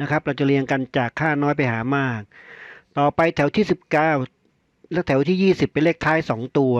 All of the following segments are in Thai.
นะครับ เราจะเรียงกันจากค่าน้อยไปหามาก ต่อไปแถวที่ 19 และแถวที่ 20 เป็นเลขท้าย 2 ตัว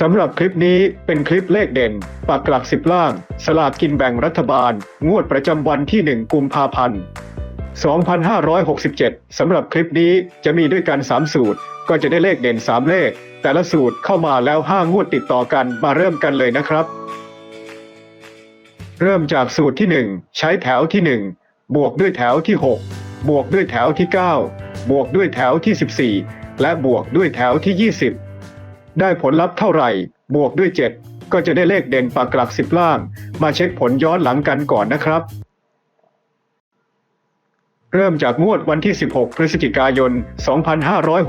สำหรับคลิปนี้เป็นคลิปเลขเด่น ปักหลักสิบล่าง สลากกินแบ่งรัฐบาล งวดประจำวันที่ 1 กุมภาพันธ์ 2567 สำหรับคลิปนี้จะมีด้วยกัน 3 สูตร ก็จะได้เลขเด่น 3 เลข แต่ละสูตรเข้ามาแล้ว 5 งวดติดต่อกันมาเริ่มกันเลยนะครับ เริ่มจากสูตรที่ 1 ใช้แถวที่ 1 บวกด้วยแถวที่ 6 บวกด้วยแถวที่ 9 บวกด้วยแถวที่ 14 และบวกด้วยแถวที่ 20 ได้ผลลัพธ์เท่าไหร่ บวกด้วย 7 ก็จะได้เลขเด่นปักหลักสิบล่าง มาเช็คผลย้อนหลังกันก่อนนะครับ เริ่มจากงวดวันที่ 16 พฤศจิกายน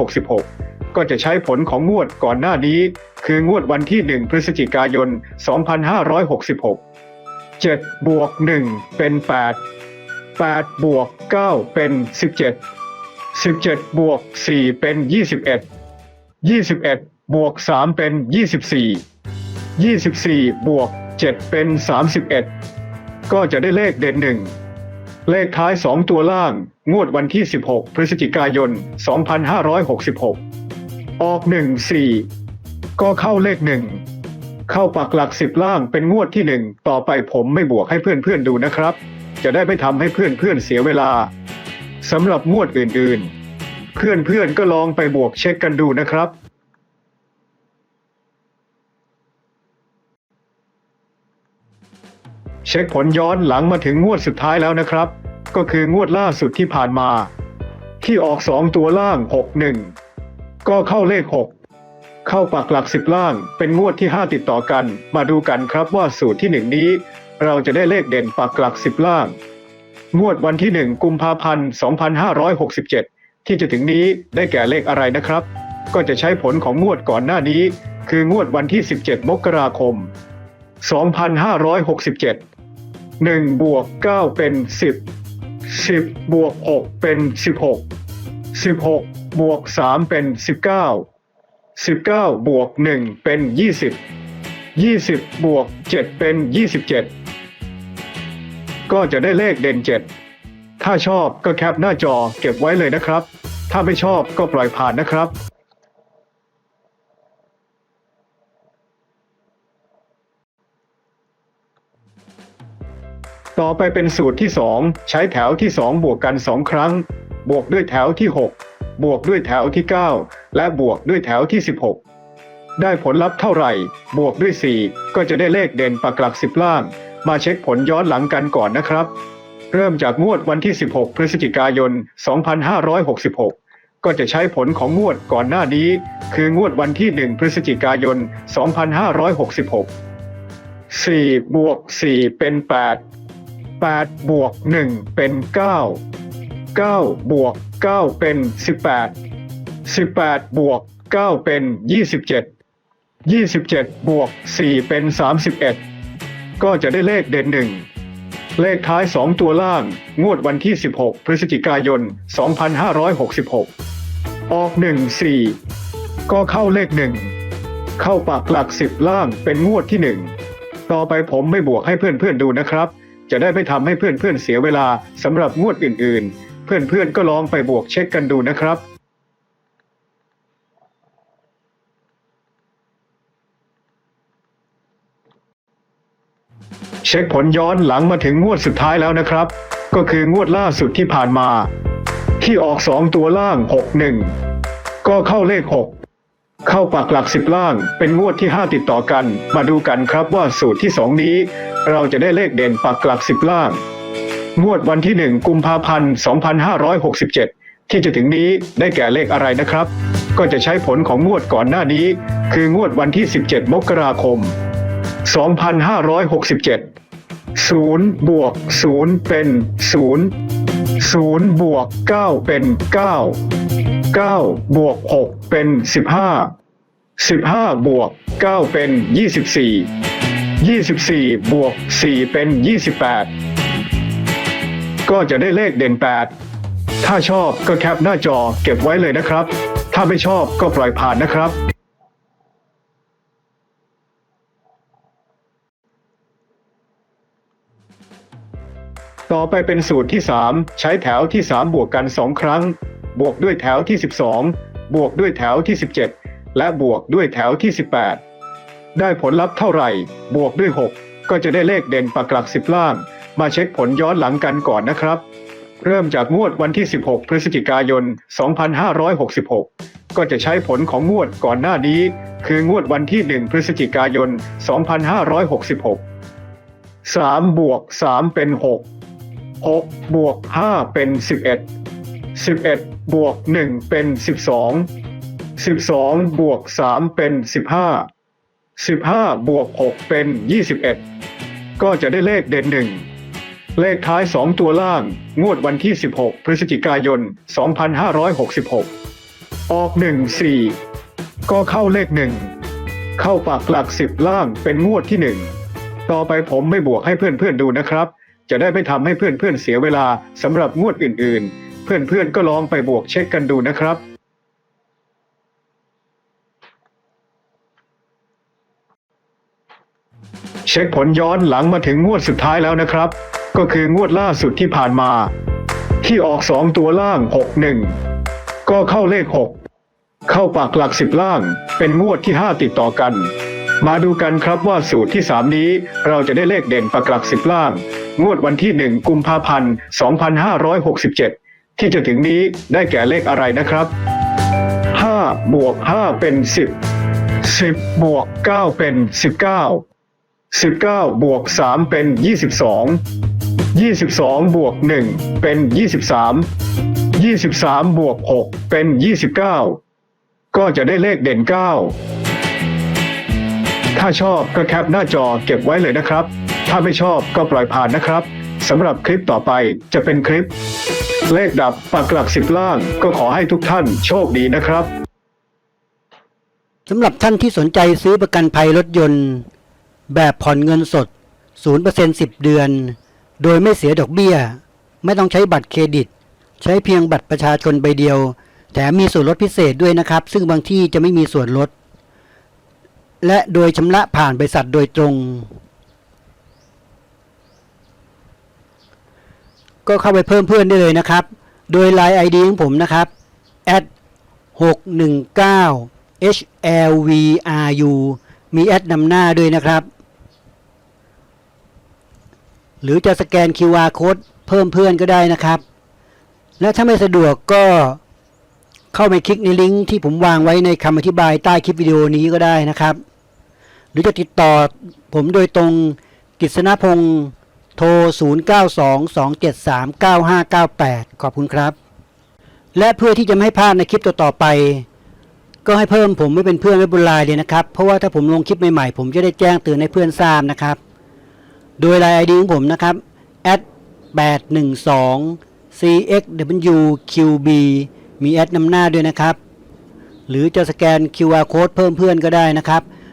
2566ก็จะใช้ผลของงวดก่อนหน้านี้ คืองวดวันที่ 1 พฤศจิกายน 2566 7บวก1เป็น8 8บวก9เป็น17 17บวก4เป็น21 21บวก3เป็น24 24บวก7เป็น31ก็จะได้เลขเด่นหนึ่งเลขท้าย2ตัวล่าง งวดวันที่ 16 พฤศจิกายน 2566 ออก 1 4 ก็เข้าเลข1 เข้าปักหลัก10ล่างเป็นงวดที่1ต่อไปผมไม่บวกให้เพื่อนๆดูนะครับ จะได้ไม่ทำให้เพื่อนๆเสียเวลาสำหรับงวดอื่นๆ เพื่อนๆก็ลองไปบวกเช็คกันดูนะครับเช็คผลย้อนหลังมาถึงงวดสุดท้ายแล้วนะครับ ก็คืองวดล่าสุดที่ผ่านมา ที่ออก 2 ตัวล่าง 61 ก็เข้าเลข 6 เข้าปักหลัก10ล่าง เป็นงวดที่ 5 ติดต่อกัน มาดูกันครับว่าสูตรที่ 1 นี้ เราจะได้เลขเด่นปักหลัก10ล่าง งวดวันที่ 1 กุมภาพันธ์ 2567 ที่จะถึงนี้ได้แก่เลขอะไรนะครับ ก็จะใช้ผลของงวดก่อนหน้านี้ คืองวดวันที่ 17 มกราคม 2567 1 บวก 9 เป็น 10 10 บวก 6 เป็น 16 16 บวก 3 เป็น 19 19บวก1เป็น20 20บวก7เป็น27ก็จะได้เลขเด่น7ถ้าชอบก็แคปหน้าจอเก็บไว้เลยนะครับ ถ้าไม่ชอบก็ปล่อยผ่านนะครับต่อไปเป็นสูตรที่ 2 ใช้แถวที่ 2 บวกกัน 2 ครั้ง บวกด้วยแถวที่ 6 บวกด้วยแถวที่ 9 และบวกด้วยแถวที่ 16 ได้ผลลัพธ์เท่าไหร่ บวกด้วย 4 ก็จะได้เลขเด่นปักหลัก 10 ล่าง มาเช็คผลย้อนหลังกันก่อนนะครับ เริ่มจากงวดวันที่ 16 พฤศจิกายน 2566ก็จะใช้ผลของงวดก่อนหน้านี้ คืองวดวันที่ 1 พฤศจิกายน 2566 4 บวก 4 เป็น 8 8 บวก 1 เป็น 9 9 บวก 9 เป็น 18 18บวก9เป็น27 27บวก4เป็น31ก็จะได้เลขเด่นหนึ่งเลขท้าย2ตัวล่าง งวดวันที่ 16 พฤศจิกายน 2566 ออก 1 4 ก็เข้าเลข1เข้าปักหลัก10ล่างเป็นงวดที่1ต่อไปผมไม่บวกให้เพื่อนๆดูนะครับ จะได้ไม่ทำให้เพื่อนๆเสียเวลาสำหรับงวดอื่นๆ เพื่อนๆก็ลองไปบวกเช็คกันดูนะครับ เช็คผลย้อนหลังมาถึงงวดสุดท้ายแล้วนะครับ ก็คืองวดล่าสุดที่ผ่านมา ที่ออก 2 ตัวล่าง 61 ก็เข้าเลข 6 เข้าปักหลัก 10 ล่าง เป็นงวดที่ 5 ติดต่อกัน มาดูกันครับว่าสูตรที่ 2 นี้ เราจะได้เลขเด่นปักหลัก 10 ล่าง งวดวันที่ 1 กุมภาพันธ์ 2567 ที่จะถึงนี้ได้แก่เลขอะไรนะครับ ก็จะใช้ผลของงวดก่อนหน้านี้ คืองวดวันที่ 17 มกราคม 2567 0บวก0เป็น 0 0บวก9เป็น 9 9 บวก 6 เป็น 15 15 บวก 9 เป็น 24 24 บวก 4 เป็น 28 ก็จะได้เลขเด่น 8 ถ้าชอบก็แคปหน้าจอเก็บไว้เลยนะครับ ถ้าไม่ชอบก็ปล่อยผ่านนะครับ ต่อไปเป็นสูตรที่ 3 ใช้แถวที่ 3 บวกกัน 2 ครั้ง บวกด้วยแถวที่ 12 บวกด้วยแถวที่ 17 และบวกด้วยแถวที่ 18 ได้ผลลัพธ์เท่าไหร่ บวกด้วย 6 ก็จะได้เลขเด่นปักหลัก 10 ล่าง มาเช็คผลย้อนหลังกันก่อนนะครับ เริ่มจากงวดวันที่ 16 พฤศจิกายน 2566 ก็จะใช้ผลของงวดก่อนหน้านี้ คืองวดวันที่ 1 พฤศจิกายน 2566 3 บวก 3 เป็น 6 6 บวก 5 เป็น 11 11 บวก 1 เป็น 12 12 บวก 3 เป็น 15 15 บวก 6 เป็น 21 ก็จะได้เลขเด่นหนึ่ง เลขท้าย 2 ตัวล่าง งวดวันที่ 16 พฤศจิกายน 2566 ออก 1 4 ก็เข้าเลข1เข้าปักหลัก 10 ล่างเป็นงวดที่ 1 ต่อไปผมไม่บวกให้เพื่อนๆดูนะครับ จะได้ไม่ทำให้เพื่อนๆเสียเวลาสำหรับงวดอื่นๆ เพื่อนๆก็ลองไปบวกเช็คกันดูนะครับเช็คผลย้อนหลังมาถึงงวดสุดท้ายแล้วนะครับ ก็คืองวดล่าสุดที่ผ่านมา ที่ออก 2 ตัวล่าง 61 ก็เข้าเลข 6 เข้าปากหลัก 10 ล่าง เป็นงวดที่ 5 ติดต่อกัน มาดูกันครับว่าสูตรที่ 3 นี้เราจะได้เลขเด่นปากหลัก10ล่าง งวดวันที่ 1 กุมภาพันธ์ 2567 ที่จะถึงนี้ได้แก่เลขอะไรนะครับ 5 บวก 5 เป็น 10 10 บวก 9 เป็น 19 19 บวก 3 เป็น 22 22 บวก 1 เป็น 23 23 บวก 6 เป็น 29 ก็จะได้เลขเด่น 9 ถ้าชอบก็แคปหน้าจอเก็บไว้เลยนะครับ ถ้าไม่ชอบก็ปล่อยผ่านนะครับสำหรับคลิปต่อไปจะเป็นคลิป เลขดับปักหลักสิบล่างก็ขอให้ทุกท่านโชคดีนะครับสำหรับท่านที่สนใจซื้อประกันภัยรถยนต์ แบบผ่อนเงินสด 0% 10 เดือน โดยไม่เสียดอกเบี้ย ไม่ต้องใช้บัตรเครดิต ใช้เพียงบัตรประชาชนใบเดียว แถมมีส่วนลดพิเศษด้วยนะครับ ซึ่งบางที่จะไม่มีส่วนลด และโดยชำระผ่านบริษัทโดยตรง ก็เข้าไปเพิ่มเพื่อนได้เลยนะครับ โดย Line ID ของผมนะครับ at 619 HLVRU มีแอดนำหน้าด้วยนะครับ หรือจะสแกน QR code เพิ่มเพื่อนก็ได้นะครับ และถ้าไม่สะดวกก็เข้าไปคลิกในลิงก์ที่ผมวางไว้ในคำอธิบายใต้คลิปวิดีโอนี้ก็ได้นะครับ หรือจะติดต่อผมโดยตรงกิษณพงศ์โทร 0922739598 ขอบคุณครับ และเพื่อที่จะไม่ให้พลาดในคลิปต่อๆไป ก็ให้เพิ่มผมไม่เป็นเพื่อนไว้บนไลน์เลยนะครับ เพราะว่าถ้าผมลงคลิปใหม่ๆ ผมจะได้แจ้งเตือนให้เพื่อนทราบนะครับ โดยไลน์ ID ของผมนะครับ 812 cxwqb มีแอดนำหน้าด้วยนะครับ หรือจะสแกน QR code เพิ่มเพื่อนก็ได้นะครับ